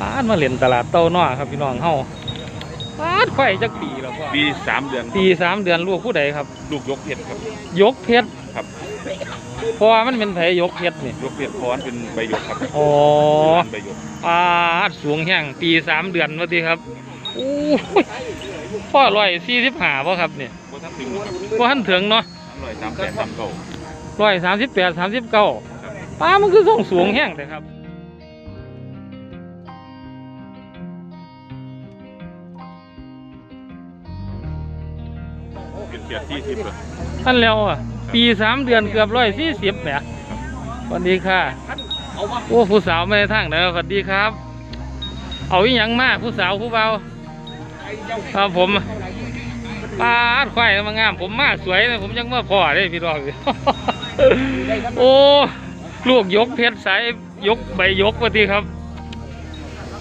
ปาดมาเล่นตลาดเต้าน้อครับพี่น้องเฮาปาดไข่จักปีแล้วพ่อปีสามเดือนปีสามเดือนลูกผู้ใดครับ ลูกยกเพชรครับ ยกเพชรครับเพราะว่ามันเป็นไผยกเพชรนี่ ยกเพชรค้อนเป็นใบหยกครับอ๋อเป็นใบหยกปาดสูงแห้งปีสามเดือนว่าทีครับอู้ยพ่อร้อยสี่สิบห้าป่ะครับเนี่ยโคทั้งถึงนะครับก็หันถึงเนาะอร่อยสามแปดสามเก้าร้อยสามสิบแปดสามสิบเก้าป้ามันคือส่งสูงแห้งเลยครับ เป็นเกียรติที่สิบเลยท่านแล้วอะ ปีสามเดือนเกือบร้อยสี่สิบเนี่ยสวัสดีค่ะ โอ้ผู้สาวไม่ได้ทางเด้อสวัสดีครับ เอาอีหยังมาผู้สาวผู้เบาครับผมป้าดควายมางาม ผมมาสวยนะผมยังมาพอได้พี่รองโอ้ลูกยกเพชรสายยกใบยกพอดีครับ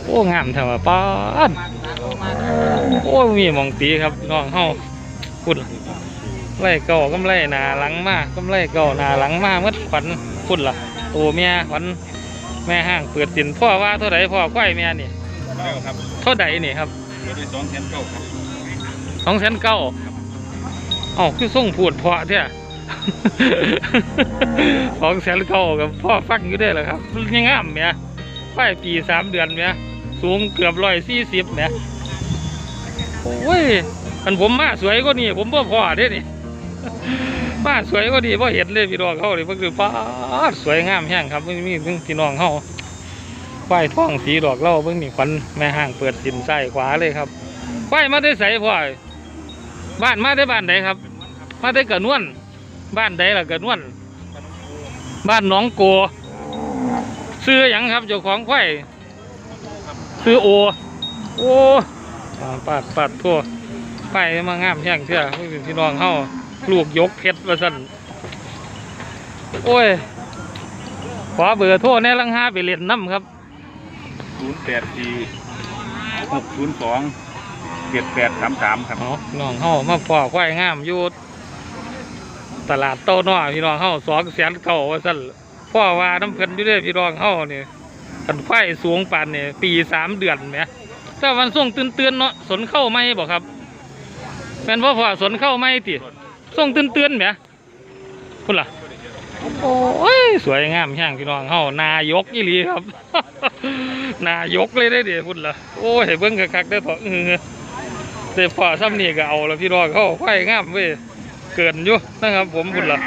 โอ้งามแถวะป้าดโอ้มีหมองตีครับพี่น้องเฮาคุณ ไล่เก่ากำไล่หนาหลังมากกำไล่เก่าหนาหลังมากมัดขวัญพุ่นล่ะตัวเมียขวัญแม่ห้างเปิดสินพ่อว่าเท่าไหร่พ่อควายเมียนี่แล้วครับเท่าใดนี่ครับเกิดได้สองแสนเก้าครับสองแสนเก้าเอ้าคือส่งพูดเพาะเท่าสองแสนเก้ากับพ่อฟังอยู่ได้เหรอครับยังงามเมียควายปีสามเดือนเมียสูงเกือบร้อยสี่สิบเมียโอ้ยอันผมมาสวยก็นี่ผมพ่อพ่อเด้นี่ มาสวยก็ดีเพราะเห็นเลยพี่น้องเขาเลยเพิ่งคือป้าสวยงามแห้งครับมีถึงพี่น้องเขาควายท้องสีดอกเล่าเพิ่งนี่ขวัญแม่ห้างเปิดสินใส่ขวาเลยครับควายมาได้ใส่พ่อบ้านมาได้บ้านใดครับ มาได้กระนวน บ้านใดล่ะกระนวน บ้านหนองโกซื้อหยังครับเจ้าของควายซื้อโอ โอ้อ่าปาดปาดทั่วไปมางามแห้งเชื่อพี่น้องเขา ลูกยกเพชรว่าสั่นโอ้ย ขอเบอร์โทรแน่ลังห้าไปเล่นน้ำครับ ศูนย์แปดสี่หกศูนย์สองเจ็ดแปดสามสามครับ เอาพี่น้องเขามาพ่อควายงามอยู่ตลาดโต้น้อพี่น้องเขาสองแสนเก่าว่าสั่นพ่อว่าน้ำเพิ่นอยู่เด้อพี่น้องเขานี่กันควายสูงปานนี่ปีสามเดือนไหมถ้าวันส่งตื่นเตือนๆเนาะสนเข้าไหมบอกครับแม่นพ่อพ่อสนเข้าไหมติส่ง ตื่นเตือนๆไหมคุณล่ะ โอ้ย สวยงามแห้งพี่น้องเฮานายกอีหลีครับ นายกเลยได้เดี๋ยวพุ่นละโอ้ยเบิ่งกะคักได้อเถอเออแต่พอซ้ำนี่ก็เอาและพี่น้องเขาควายงามเว้ย เกินอยู่นะครับ ผมพุ่นละ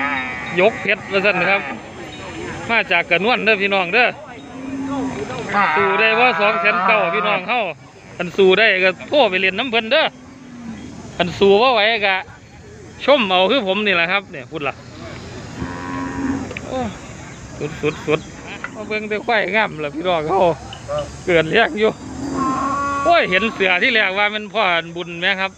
ยกเพชรว่าซั่นนะครับ มาจากกระนวนเด้อพี่น้องเด้อสู้ได้ว่าสองแสนเก้าพี่น้องเฮาคันสู้ได้ก็โทรไปเรียนน้ำเพิ่นเด้อคันสู้ว่าไหวก็ ชมเอาคือผมนี่แหละครับเนี่ยพุ่นละโอ้สุดสุดสุดมาเบิ่งได้ควายงามแล้วพี่น้องเขาเกินเรียกอยู่โอ้ยเห็นเสือที่แรกว่ามันพ่อบุญไหมครับ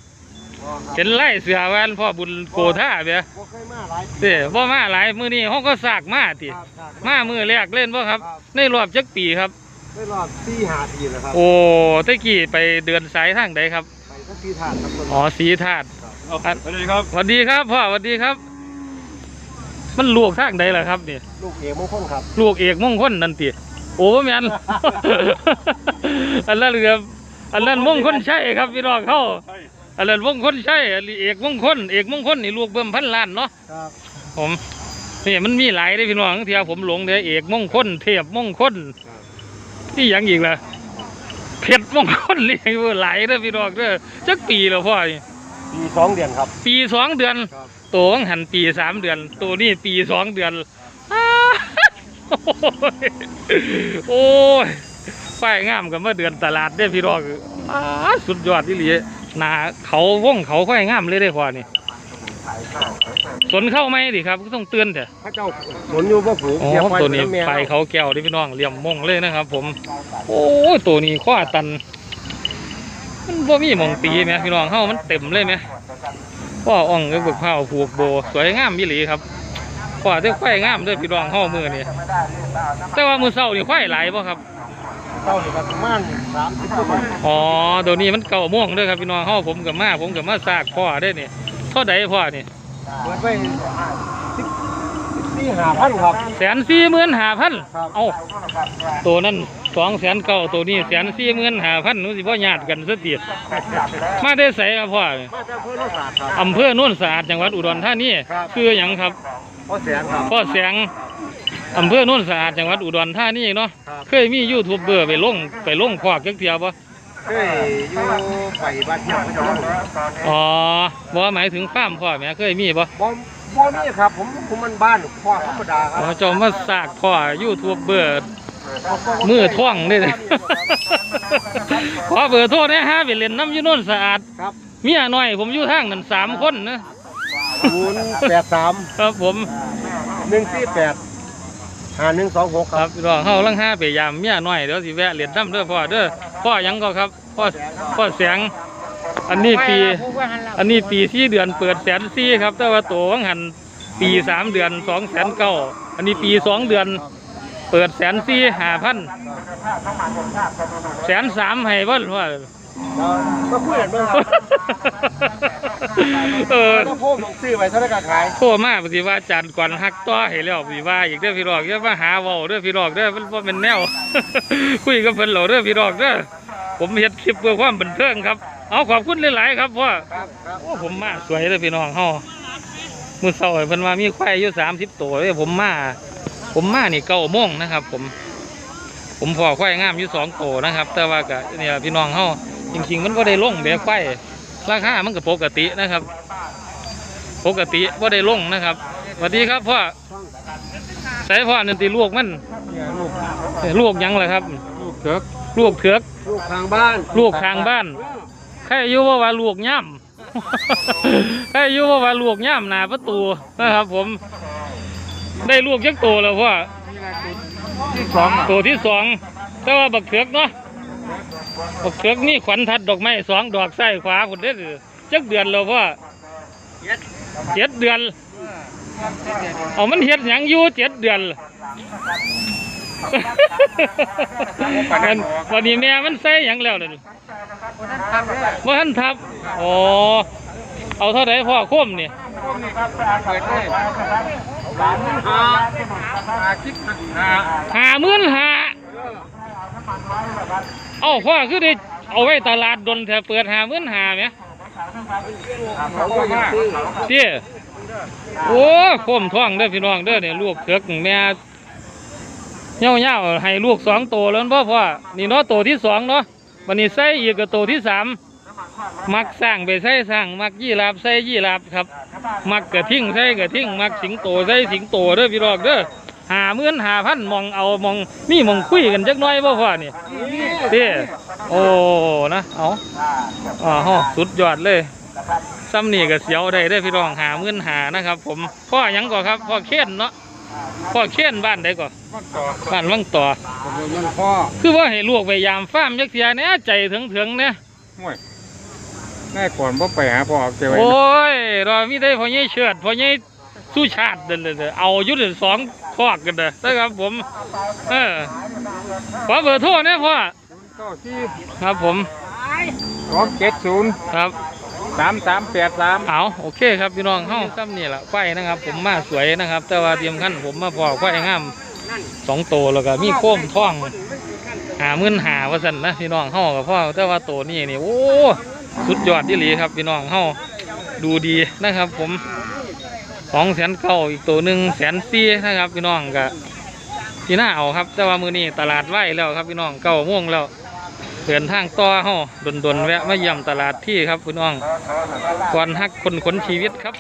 เห็นไล่เสือว่ามันพ่อบุญโกธาเบียบ่เคยมาหลายเด้พ่อมาหลายมือนี้เขาก็สากมาติครับครับมามือแรกเล่นป่ะครับ ในรอบจักปีครับได้รอบสี่หาปีแล้วครับโอ้ตะกี้ไปเดือนสายทางใดครับไปสักทีทานครับต้นอ๋อสีธาตุ เอาสวัสดีครับสวัสดีครับพ่อสวัสดีครับ มันลวกทางใดล่ะครับนี่ลูกเอกมงคลครับลูกเอกมงคลนั่นติโอ้แม่นอันนั้นเรืออันนั้นมงคลใช่ครับพี่น้องเขาอันนั้นมงคลใช่อันนี้เอกมงคลเอกมงคลนี่ลูกเบิ่มพันล้านเนาะครับผมนี่มันมีหลายเลยพี่น้องเที่ยวผมหลงเด้อเอกมงคลเทพมงคลที่ยังอีกล่ะเพชรมงคลนี่หลายเด้อพี่น้องเด้อจักปีแล้วพ่อนี่ ปีสองเดือนครับ ปีสองเดือน ครับ ตัวของหันปีสามเดือน ตัวนี้ปีสองเดือนอ้าโอ้ยป้ายงามกับเมื่อเดือนตลาดได้อพี่รองอ้าสุดยอดที่หลีหนาเขาว่องเขาค่อยงามเลยได้อพอนี่สนเข้าไหมดิครับก็ต้องเตือนเถอะ พระเจ้าหมุนอยู่บ่ผูกอ๋เสียบอไว้ตัวนี้ำแม่ไปเขาแก้วที่พี่น้องเหลี่ยมมงเลยนะครับ ผม โอ้ยตัวนี้ข้อตัน มันบ่มีหมองตีไหมพี่น้องเฮามันเต็มเลยไหมพ่ออ่องก็บึกเผาผูกโบ สวยงามมิหลีครับพ่อเจ้าควายงามเด้วยพี่รองเฮามือนี่แต่ว่ามือเศร้านี่ควายหลายป่ะครับเจ้านี่ก็ประมาณสามสิบกว่าบาทอ๋อตัวนี้มันเก่าม่วงเด้วยครับพี่น้องเฮาผมกับมาผมกับมาซากพ่อได้นี่เท่าใดพ่อนี่เปิดไว้สิบสิบสี่หาพันครับแสนสี่หมื่นห้าพันครับเอ้าตัวนั้น สองแสนเก้าตัวนี้แสนสี่หมื่นห้าพันนู้สิพ่อญาติกันสติมาได้ใส่ครับพ่อมาจากอำเภอโนนสาดครับอำเภอโน่นสะอาดจังหวัดอุดรธานีครับคืออย่างครับพ่อแสนครับพ่อแสงอำเภอโน่นสะอาดจังหวัดอุดรธานีเนาะครับเคยมียูทูบเบอร์ไปลงไปลงพอกจักเทียบ่เคยอยู่ไปบ้านเที่ยวไม่ต้องอ๋อบ่หมายถึงฟาร์มพ่อแหม่เคยมีบ่บ่บ่มีครับผมผมมันบ้านพ่อธรรมดาครัอ๋อเจอมาสากพ่อยูทูบเบอร์ มือท่วงได้เลย ขอเบอร์โทรได้ฮะไปเล่นน้ำอยูโน่นสะอาดครับเมียน้อย ผมอยู่ทางนั้นสามคนนะศูนย์แปดสามครับผมหนึ่งสี่แปดห้าหนึ่งสองหกครับพี่น้องเฮาลังห้าไปยามเมียน้อยเดี๋ยวสิแวะเล่นน้ำเด้อพ่อเด้อพ่อหยังก็ครับพ่อพ่อแสง อันนี้ปี อันนี้ปีที่เดือนเปิดแสนสี่ครับ แต่ว่าตัววังหันปีสามเดือนสองแสนเก้าอันนี้ปีสองเดือน เปิดแสนสี่ห้าพันแสนสามให้เพิ่นว่ามาคุยกันเมื่อครับเออต้องพูดต้องซื้อไว้เท่าไหร่ก็ขายโทรมาปฏิว่าจันก่อนหักต่อให้แล้วปฏิว่าอีกเด้อพี่รอกเด้อมาหาเว้าเด้อพี่รอกเด้อมันบ่เป็นแนว คุยกับเพิ่นเหล่าเด้อพี่รอกเด้อผมเฮ็ดคลิปเพื่อความบันเทิงครับเอาขอบคุณหลายๆครับพ่อครับครับโอ้ผมมาสวยเลยพี่น้องเฮามื้อเช้าเพิ่นว่ามีควายอยู่30ตัวเลยผมมา ผมมานี่เก้าโมงนะครับ ผม ผมพอควายงามอยู่สองตัวนะครับ แต่ว่าก็เนี่ยพี่น้องเฮาจริง ๆ มันบ่ได้ลงแบบควายราคามันก็ปกตินะครับ ปกติบ่ได้ลงนะครับสวัสดีครับพ่อใส่พ่อนั่นติลูกมันเนี่ยลูกเอ้ยลูกหยังล่ะครับลูกเถิกลูกเถือกลูกทางบ้านลูกทางบ้านใครอยู่ว่าว่าลูกย่ำใครอยู่ว่าว่าลูกย่ำหน้าประตูนะครับ ผม ได้ลูกจักตัวแล้วพ่อที่สองตัวที่สองแต่ว่าบักเถือกเนาะบักเถือกนี่ขวัญทัดดอกไม้สองดอกใส่ขวาผุดได้อจักเดือนแล้วพ่อเจ็ดเดือน เอามันเฮ็ดหยังอยู่เจ็ดเดือนล่ะอันวันนี้แม่มันใส่หยังแล้วเลยว่าท่านทับอ๋อเอาเท่าไหร่พ่อโคมนี่เปิดให้ามห้าห้าคิดห้าหาหมื่นหาเอ้าพ่อคือได้เอาไว้ตลาดดนแถวเปิดหาหมื่นหาไหมเขาก็ยังซื้อเตี้ยโอ้โคมท้องเด้อพี่น้องเด้อเนี่ยลูกเถือกแม่เงี้ยวเงี้ยวๆให้ลูกสองตัวแล้วพ่อพ่อนี่เนาะตัวที่สองเนาะวันนี้ใส่อีกกับตัวที่สาม มักสร้างไปใส่สร้าง มักยี่ลาบใส่ยี่ลาบครับ มักกระทิ้งใส่กระทิ้งมักสิงโตใส่สิงโตเด้อพี่น้องเด้อหาเมื่นหาพันมองเอามองมีมองคุยกันจักหน้อยบ่พ่อนี่เด้โอ้นะเอาอ๋อฮะสุดยอดเลยซ้ำนี่ก็เสียวได้ได้อพี่น้องหาเมื่นหานะครับ ผมพ่อหยังก่อครับพ่อเค้นเนาะพ่อเค้นบ้านใดก่อบ้านวังต่อมันพ่อคือว่าให้ลูกไปยามฟาร์มจักเทียเนี่ยใจถึงถึงๆเนี่ย ห่วยแม่ก่อนบ่ไปหาพ่อเอาเก็บไว้โอ้ยเรามีได้พ่อใหญ่เชิดพ่อใหญ่สู้ชาติเดินเลยเด้อเอาอยุดสองคอกกันเด้อนะครับผม เออขอเบอร์โทรเนี่ยพ่อเก้าสี่ครับผมสองเจ็ดศูนย์ครับสามสามแปดสามเอาโอเคครับพี่น้องเฮ้าซ้ำนี่แหละไฟนะครับ ผมมาสวยนะครับ แต่ว่าเตรียมขั้นผมมาพอไฟงามสองโตวแล้วก็มีโค้มท่องหาเมื่นหาว่าสันนะพี่น้องเฮ้ากับพ่อแต่ว่าตัวนี้นี่โอ้ สุดยอดที่หลีครับพี่น้องเฮ้าดูดีนะครับ ผมสองแสนเก้าอีกตัวหนึ่งแสนสี่นะครับ พี่น้องกะที่หน้าเอาครับ แต่ว่ามือนี้ตลาดไหวแล้วครับ พี่น้องเก้าโม่วงแล้วเดินทางต่อเฮ้าดนๆแวะมาเยี่ยมตลาดที่ครับพี่น้องก่อนฮักคนขนชีวิตครับ